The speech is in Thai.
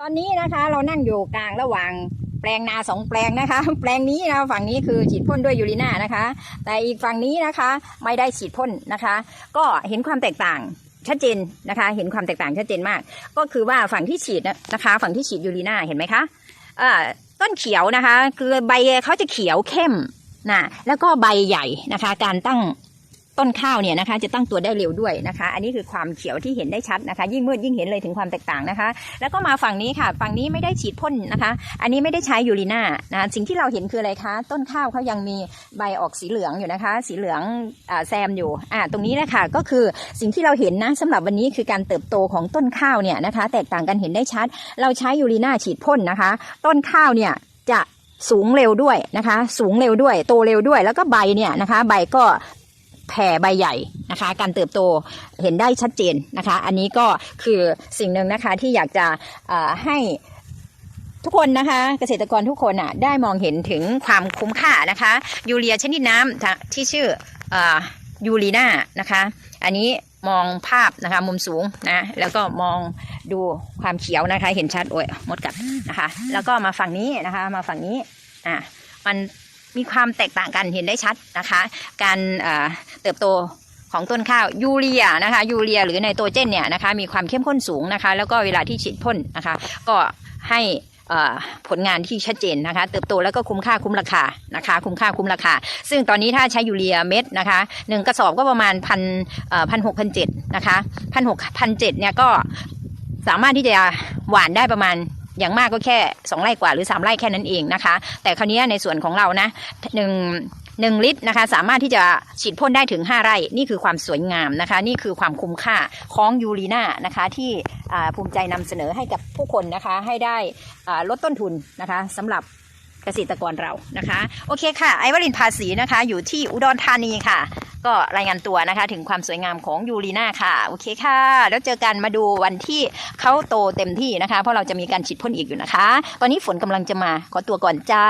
ตอนนี้นะคะเรานั่งอยู่กลางระหว่างแปลงนาสองแปลงนะคะ แปลงนี้นะฝั่งนี้คือฉีดพ่นด้วยยูริน่านะคะ แต่อีกฝั่งนี้นะคะไม่ได้ฉีดพ่นนะคะ ก็เห็นความแตกต่างชัดเจนนะคะ เห็นความแตกต่างชัดเจนมาก ก็คือว่าฝั่งที่ฉีดนะคะ ฝั่งที่ฉีดยูริน่าเห็นไหมคะอ่าต้นเขียวนะคะ คือใบเขาจะเขียวเข้มนะแล้วก็ใบใหญ่นะคะ การตั้ง ต้นข้าวเนี่ยนะคะจะตั้งตัวได้เร็วด้วยนะคะ อันนี้คือความเขียวที่เห็นได้ชัดนะคะ ยิ่งมืดยิ่งเห็นเลยถึงความแตกต่างนะคะ แล้วก็มาฝั่งนี้ค่ะ ฝั่งนี้ไม่ได้ฉีดพ่นนะคะ อันนี้ไม่ได้ใช้ยูรีนานะสิ่งที่เราเห็นคืออะไรคะ ต้นข้าวเขายังมีใบออกสีเหลืองอยู่นะคะ สีเหลืองอแซมอยู่อ่าตรงนี้นะคะก็คือสิ่งที่เราเห็นนะสำหรับวันนี้คือการเติบโตของต้นข้าวเนี่ยนะคะ แตกต่างกันเห็นได้ชัด เราใช้ยูรีนาฉีดพ่นนะคะ ต้นข้าวเนี่ยจะสูงเร็วด้วยนะคะ สูงเร็วด้วย โตเร็วด้วย แล้วก็ใบเนี่ยนะคะ ใบก็ แผ่ใบใหญ่นะคะ การเติบโตเห็นได้ชัดเจนนะคะ อันนี้ก็คือสิ่งหนึ่งนะคะที่อยากจะให้ทุกคนนะคะเกษตรกรทุกคนอะได้มองเห็นถึงความคุ้มค่านะคะ ยูเรียชนิดน้ำที่ชื่ออยูรีนานะคะ อันนี้มองภาพนะคะมุมสูงนะแล้วก็มองดูความเขียวนะคะ เห็นชัดโอ้ยมดกัดนะคะ แล้วก็มาฝั่งนี้นะคะ มาฝั่งนี้อะมัน มีความแตกต่างกันเห็นได้ชัดนะคะ การเอ่อเติบโตของต้นข้าวยูเรียนะคะยูเรียหรือไนโตรเจนเนี่ยนะคะมีความเข้มข้นสูงนะคะ แล้วก็เวลาที่ฉีดพ่นนะคะ ก็ให้ผลงานที่ชัดเจนนะคะ เติบโตแล้วก็คุ้มค่าคุ้มราคานะคะ คุ้มค่าคุ้มราคา ซึ่งตอนนี้ถ้าใช้ยูเรียเม็ดนะคะหนึ่งกระสอบก็ประมาณพันพันหกพันเจ็ดนะคะพันหกพันเจ็ดเนี่ยก็สามารถที่จะหวานได้ประมาณ อย่างมากก็แค่สองไร่กว่าหรือสามไร่แค่นั้นเองนะคะ แต่คราวนี้ในส่วนของเรานะหนึ่งหนึ่งลิตรนะคะสามารถที่จะฉีดพ่นได้ถึง 5 ไร่ นี่คือความสวยงามนะคะ นี่คือความคุ้มค่าของยูรีนานะคะที่ภูมิใจนำเสนอให้กับผู้คนนะคะให้ได้ลดต้นทุนนะคะสำหรับเกษตรกรเรานะคะ โอเคค่ะ ไอวรินภาษีนะคะ อยู่ที่อุดรธานีค่ะ ก็รายงานตัวนะคะถึงความสวยงามของยูรีนาค่ะโอเคค่ะ แล้วเจอกันมาดูวันที่เขาโตเต็มที่นะคะ เพราะเราจะมีการฉีดพ่นอีกอยู่นะคะ ตอนนี้ฝนกำลังจะมาขอตัวก่อนจ้า